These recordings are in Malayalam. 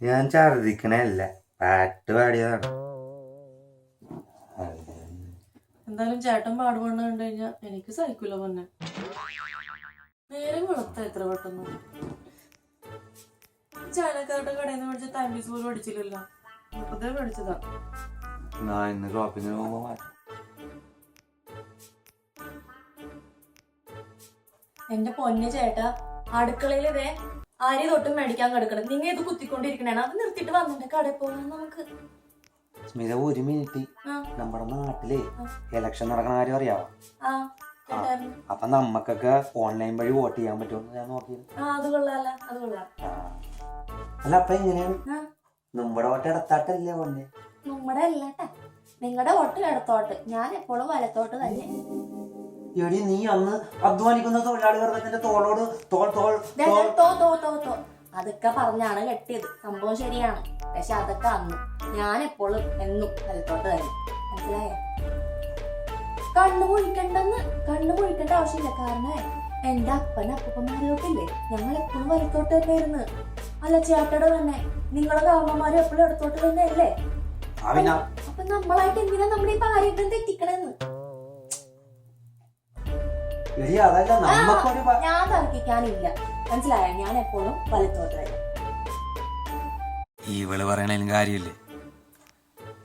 ഞാൻ ഛർദിക്കണല്ല പാട്ട് പാടിയതാണ്. എന്തായാലും ചേട്ടൻ പാടുപെണ്ണ് കണ്ടു എനിക്ക് സഹിക്കൂല പൊന്നെ. നേരെ വെളുത്ത എത്ര പെട്ടെന്ന്. ചാലക്കാരുടെ കടയിൽ നിന്ന് മേടിച്ച താമ്പീസ് പോലും അടിച്ചില്ലല്ലോ. മുപ്പത്തേ മേടിച്ചതാ. ഞാൻ ഇന്ന് ഷോപ്പിങ്ങിന് പോകുമ്പോ മാറ്റാം. എന്റെ പൊന്നെ ചേട്ടാ അടുക്കളയിൽ ഇതേ അരി തൊട്ടും മേടിക്കാൻ കിടക്കണം നിങ്ങൾ ഇത് കുത്തിക്കൊണ്ടിരിക്കണേ അത് നിർത്തിയിട്ട് വന്നിട്ട് കടയിൽ പോകണം നമുക്ക്. സ്മിത ഒരു മിനിറ്റ്. നമ്മുടെ നാട്ടിൽ ഇലക്ഷൻ നടക്കണ കാര്യം അറിയാവോ? അപ്പൊ നമ്മക്കൊക്കെ ഓൺലൈൻ വഴി വോട്ട് ചെയ്യാൻ പറ്റുമെന്ന് ഞാൻ നോക്കിയത്. അല്ല അപ്പൊ എങ്ങനെയാണ്? നമ്മുടെ വോട്ട് ഇടത്താട്ടല്ലേ പൊന്നെ നമ്മുടെ അല്ലാട്ടാ. നിങ്ങളുടെ വോട്ട് ഇടത്തോട്ട്. ഞാൻ എപ്പോഴും വലത്തോട്ട് തന്നെ. എടി നീ അന്ന് അധ്വാനിക്കുന്ന തൊഴിലാളി വർഗത്തിന്റെ തോളോട് തോൾ തോൾ. തോ തോ തോ തോ. അതൊക്കെ പറഞ്ഞാണ് കെട്ടിയത്. സംഭവം ശരിയാണ്. പക്ഷെ അതൊക്കെ അന്ന്. ഞാൻ എപ്പോഴും എന്നും വലത്തോട്ട് തന്നെ. മനസ്സിലായോ? കണ്ണു മുഴിക്കണ്ടെന്ന് കണ്ണു മുഴിക്കേണ്ട ആവശ്യമില്ല. കാരണം എന്റെ അപ്പൻ അപ്പന്മാരിലോട്ടില്ലേ ഞങ്ങൾ എപ്പോഴും വലത്തോട്ട് തന്നെയായിരുന്നു. അല്ല ചേട്ടയുടെ തന്നെ. നിങ്ങളെ കാരണന്മാരും എപ്പോഴും ഇടത്തോട്ട് തന്നെയല്ലേ? അപ്പൊ നമ്മളായിട്ട് എന്തിനാ നമ്മുടെ ഈ പാരമ്പര്യം തെറ്റിക്കണെന്ന്? ഞാൻ തർക്കിക്കാനില്ല. മനസ്സിലായ? ഞാൻ എപ്പോഴും വലത്തോട്ട് ഇവൾ പറയണതിലും കാര്യമില്ലേ?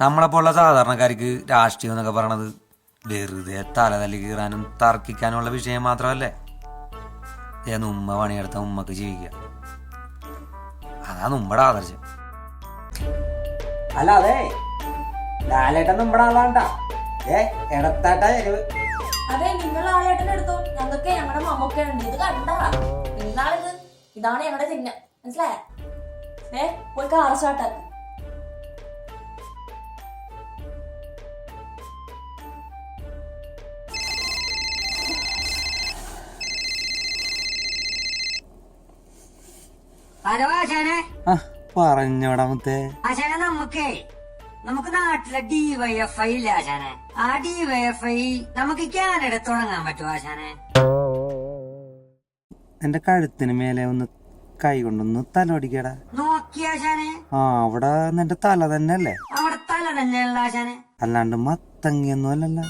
നമ്മളെപ്പോലുള്ള സാധാരണക്കാർക്ക് രാഷ്ട്രീയം എന്നൊക്കെ പറയണത് വെറുതെ തല തല്ലി കീറാനും തർക്കിക്കാനുമുള്ള വിഷയം മാത്രമല്ലേ? ഏന്ന് ഉമ്മ പണിയെടുത്ത ഉമ്മക്ക് ജീവിക്കുക. അതാണ് ഉമ്മയുടെ ആദർശം. അല്ല അതെ. ലാലേട്ടൻ നമ്മുടെ ആളാണ്ട. ഏ ഇടത്താട്ട എരിവ്. അതെ നിങ്ങൾ ലാലേട്ടൻ എടുത്തോ? ഞങ്ങൾക്ക് ഞങ്ങളുടെ മമ്മൊക്കെ ഉണ്ട്. ഇത് കണ്ടാ. എന്താണിത് ഇതാണ് ഞങ്ങളുടെ ചിഹ്നം. മനസ്സിലായ? ഏ പോയി കാർ ഹലോ ആശാനെ. പറഞ്ഞോടാ മുത്തേ. ആശാനെ നമുക്കേ നമുക്ക് നാട്ടിലെ ഡിവൈഎഫ്ഐ ഇല്ല ആശാനെ? ആ ഡിവൈഎഫ്ഐ നമുക്ക് കാനഡ തുടങ്ങാൻ പറ്റുമോ ആശാനെ? എന്റെ കഴുത്തിന് മേലെ ഒന്ന് കൈ കൊണ്ടൊന്ന് തലോടിക്കടാ നോക്കിയാശാനെ ആ അവിടെ നിന്റെ തല തന്നെ അല്ലേ അവിടെ തല തന്നെയുള്ള ആശാനെ. അല്ലാണ്ട് മത്തങ്ങിയൊന്നും അല്ലല്ലോ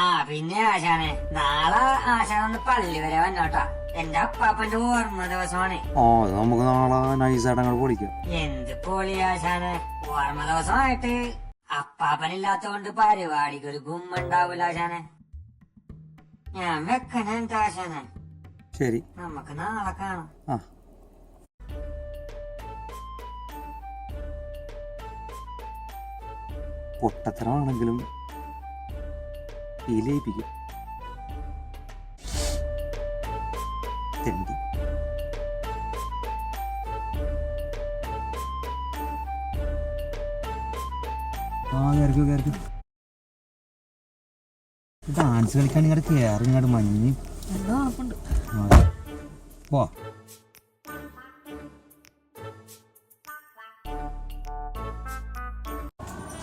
ആ പിന്നെ ആശാനെ നാളെ ആശാനൊന്ന് ഒന്ന് പള്ളി വരെ വന്നോട്ടാ. എന്റെ അപ്പാപ്പന്റെ ഓർമ്മ ദിവസമാണ്. ആ അത് നമുക്ക് നാളെ നൈസായിട്ട് അങ്ങോട്ട് പൊളിക്കാം. എന്ത് പൊളിയാശാനെ. ഓർമ്മ ദിവസമായിട്ട് അപ്പാപ്പനില്ലാത്തോണ്ട് പരിപാടിക്ക് ഒരു ഗുമ്മുണ്ടാവൂല ആശാനെ ഞാൻ വെക്കണ ആശാനെ ശരി. നമുക്ക് നാളെ കാണാം. ആ. പൊട്ടത്തരമാണെങ്കിലും ഈ ലയിപ്പിക്കും. തെണ്ടി ആ കയറിക്കോ കയറിക്കോ ഡാൻസ് കളിക്കാൻ ഇങ്ങോട്ട് കയറി ഇങ്ങോട്ട് മഞ്ഞ്. പോ.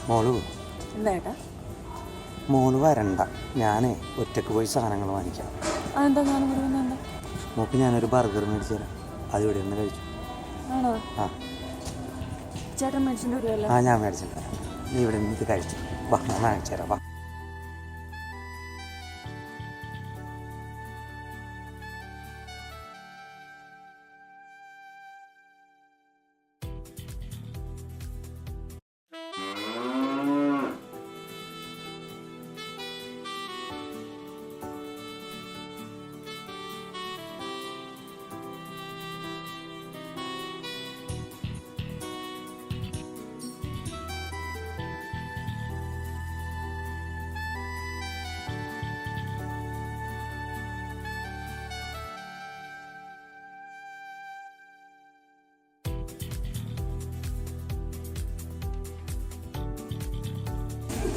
മോളു. എന്താ മോൾ വരണ്ട. ഞാനേ ഒറ്റയ്ക്ക് പോയി സാധനങ്ങൾ വാങ്ങിക്കാം. അതെന്താ മോക്ക് ഞാനൊരു ബർഗർ മേടിച്ചു തരാം. അത് ഇവിടെ നിന്ന് കഴിച്ചു. ആണോ? ആ. ചേട്ടൻ മേടിച്ചിട്ട് വരുമല്ലോ ആ ഞാൻ മേടിച്ചിട്ട് തരാം നീ ഇവിടെ നിന്ന് ഇത് കഴിച്ചു. വാ ഞാൻ വാങ്ങിച്ചു തരാം വാ.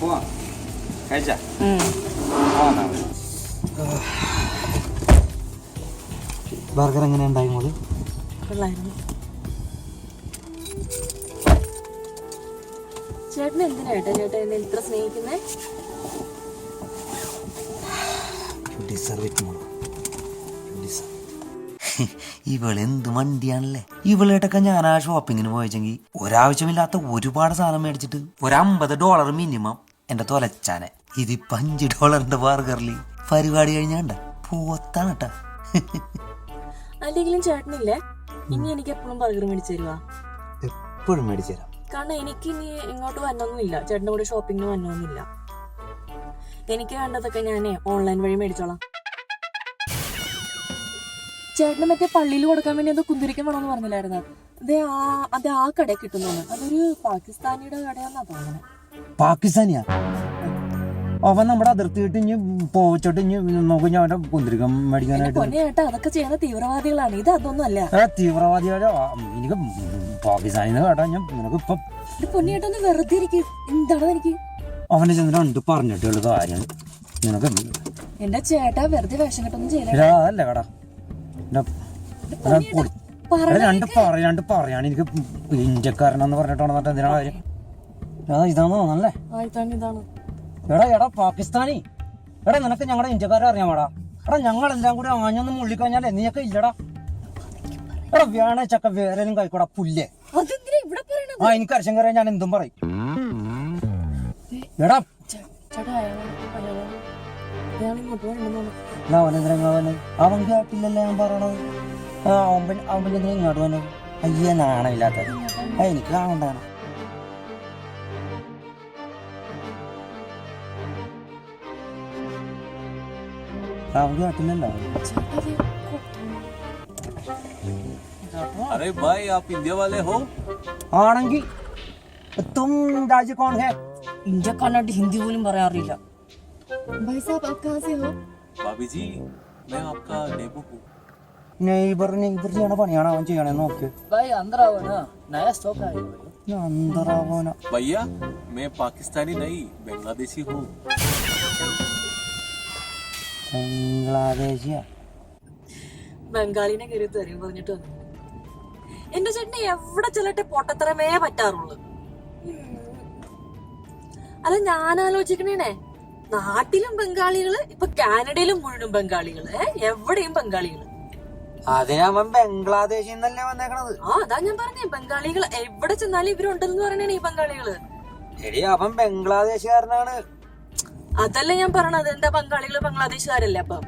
പോവാ. കഴിച്ചാ? പോവാ ബർഗർ എങ്ങനെ ഉണ്ടായി മോൾ? കൊള്ളായിരുന്നു. ചേട്ടൻ എന്തിനാ ഏട്ടാ ചേട്ടൻ എന്നെ ഇത്ര സ്നേഹിക്കുന്നേ? ഡിസർവ് ഇറ്റ് മോൾ. ഇവൾ എന്ത് വണ്ടിയാണല്ലേ? ഇവളായിട്ടൊക്കെ ഞാൻ ആ ഷോപ്പിങ്ങിന് പോയെങ്കിൽ ഒരാവശ്യമില്ലാത്ത ഒരുപാട് സാധനം മേടിച്ചിട്ട് ഒരു അമ്പത് ഡോളർ മിനിമം എന്റെ തൊലച്ചാനെ. ഇത് അഞ്ച് ഡോളറിന്റെ ബർഗറിൽ പരിപാടി കഴിഞ്ഞാണ്ട? പോത്താണ് കേട്ടാ അല്ലെങ്കിലും ചേട്ടനില്ലേ? ഇനി എനിക്ക് എപ്പോഴും ബർഗർ മേടിച്ചു തരുവാ. എപ്പോഴും മേടിച്ചു തരാം. കാരണം എനിക്ക് ഇനി ഇങ്ങോട്ട് വന്നൊന്നുമില്ല ചേട്ടന്റെ കൂടെ ഷോപ്പിങ്ങിന് വന്നൊന്നുമില്ല എനിക്ക് വേണ്ടതൊക്കെ ഞാൻ ഓൺലൈൻ വഴി മേടിച്ചോളാം. ചേട്ടന് മറ്റേ പള്ളിയിൽ കൊടുക്കാൻ വേണ്ടി എന്തോ കുന്തിരിക്കം വേണമെന്ന് പറഞ്ഞില്ലായിരുന്നു? അതെ ആ അത് ആ കടയിൽ കിട്ടുന്നു അതൊരു പാകിസ്ഥാനിയുടെ കടയാന്നാ തോന്നുന്നത് പാകിസ്ഥാനിയാ. അവൻ നമ്മുടെ അതിർത്തി വിട്ട് ഇനി പോച്ചിട്ട് ഇനി നോക്കി ഞാൻ അവന്റെ കുന്തിരിക്കം മേടിക്കാനായിട്ട് അതൊക്കെ ചെയ്യുന്ന തീവ്രവാദികളാണ്. ഇത് അതൊന്നും അല്ല. ആ, എനിക്ക് പാകിസ്ഥാനിന്ന് കേട്ടാ ഞാൻ നിനക്ക് ഇപ്പൊ ഇത് പൊന്നെ ഒന്ന് വെറുതെ ഇരിക്കും. എന്താണ് എനിക്ക് അവനെ ചെന്ന് രണ്ട് പറഞ്ഞിട്ടുള്ള കാര്യം നിനക്ക് എന്റെ ചേട്ടാ വെറുതെ വേഷം കെട്ടൊന്നും ചെയ്യില്ല? എടാ, അതല്ല കേടാ. എടാ. എടാ, രണ്ട് പറ രണ്ട് പറയാണ് എനിക്ക് ഇന്ത്യക്കാരനെന്ന് പറഞ്ഞിട്ടാണ് എന്നിട്ട് എന്തിനാ കാര്യം? ഇതാന്ന് തോന്നല്ലേ ഇതാണ് എടാ എടാ പാകിസ്ഥാനി. എടാ നിനക്ക് ഞങ്ങളുടെ ഇന്ത്യക്കാരെ അറിയാമാടാ എടാ ഞങ്ങൾ എല്ലാം കൂടി ആഞ്ഞൊന്ന് മുള്ളിക്കഴിഞ്ഞാലേ നീയൊക്കെ ഇല്ലടാ. എടാ വേണേ ചക്ക വേറേലും കഴിക്കൂടാ പുല്ലേ. ആ എനിക്ക് അരശം കയറിയാൽ ഞാൻ എന്തും പറയും. എടാ. അവൻ കേട്ടില്ലല്ലോ ഞാൻ പറയണത്. അവൻ അവൻ ഇങ്ങോട്ട് വന്നത് അയ്യ നാണമില്ലാത്തത് ആ എനിക്ക് കാണണ്ടാണ് അവൻ കേട്ടില്ലല്ലോ ചേട്ടാ ഇത് अरे भाई आप इंडिया वाले हो ആണെങ്കിൽ തും രാജ്യ കോൺ ഹേ ഇന്ത്യക്കാരനായിട്ട് ഹിന്ദി പോലും പറയാൻ അറിയില്ല भाई साहब आप कहाँ से हो भाभी जी मैं आपका नेबू हूँ നെയ്ബർ നെയ്ബർ ചെയ്യണ പണിയാണ് അവൻ ചെയ്യണേ നോക്ക് भाई अंदर आओ ना नया स्टॉक आया है भाई അന്തരാവന भैया मैं पाकिस्तानी नहीं बांग्लादेशी हूँ ബംഗ്ലാദേശിയ. ബംഗാളിനെ കയറി തരും പറഞ്ഞിട്ട് വന്നു. എന്റെ ചേട്ടനെ എവിടെ ചെല്ലട്ടെ പൊട്ടത്തരമേ പറ്റാറുള്ളൂ. അല്ല ഞാൻ ആലോചിക്കണേ നാട്ടിലും ബംഗാളികൾ ഇപ്പൊ കാനഡയിലും മുഴുവനും ബംഗാളികൾ? എവിടെയും ബംഗാളികൾ. അതിനവൻ ബംഗ്ലാദേശിൽ നിന്നല്ലേ വന്നേക്കണത്. ആ അതാ ഞാൻ പറഞ്ഞേ. ബംഗാളികൾ എവിടെ ചെന്നാലും ഇവരുണ്ടെന്ന് പറയണേ ഈ ബംഗാളികൾ. ശരി അവൻ ബംഗ്ലാദേശുകാരനാണ്. അതല്ല ഞാൻ പറഞ്ഞത്? എന്താ ബംഗാളികൾ ബംഗ്ലാദേശുകാരല്ലേ അപ്പം?